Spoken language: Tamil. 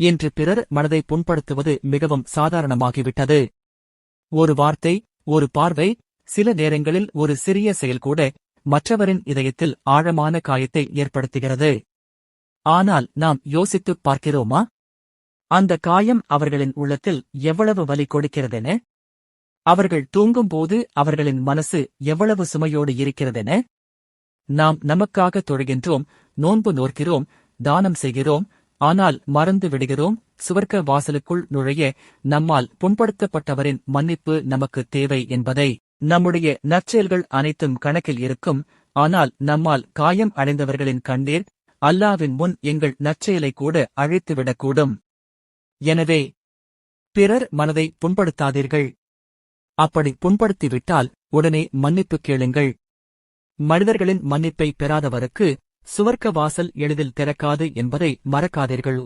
இன்று பிறர் மனதை புண்படுத்துவது மிகவும் சாதாரணமாகிவிட்டது. ஒரு வார்த்தை ஒரு பார்வை சில நேரங்களில் ஒரு சிறிய செயல்கூட மற்றவரின் இதயத்தில் ஆழமான காயத்தை ஏற்படுத்துகிறது. ஆனால் நாம் யோசித்துப் பார்க்கிறோமா? அந்த காயம் அவர்களின் உள்ளத்தில் எவ்வளவு வலி கொடுக்கிறதென? அவர்கள் தூங்கும்போது அவர்களின் மனசு எவ்வளவு சுமையோடு இருக்கிறதென? நாம் நமக்காக தொழுகின்றோம் நோன்பு நோர்க்கிறோம் தானம் செய்கிறோம் ஆனால் மறந்து விடுகிறோம் சுவர்க்க வாசலுக்குள் நுழைய நம்மால் புண்படுத்தப்பட்டவரின் மன்னிப்பு நமக்கு தேவை என்பதை. நம்முடைய நற்செயல்கள் அனைத்தும் கணக்கில் இருக்கும் ஆனால் நம்மால் காயம் அடைந்தவர்களின் கண்ணீர் அல்லாவின் முன் எங்கள் நற்செயலை கூட அழைத்துவிடக்கூடும். எனவே பிறர் மனதை புண்படுத்தாதீர்கள். அப்படி புண்படுத்திவிட்டால் உடனே மன்னிப்பு கேளுங்கள். மனிதர்களின் மன்னிப்பை பெறாதவருக்கு சுவர்க்க வாசல் எளிதில் திறக்காது என்பதை மறக்காதீர்கள்.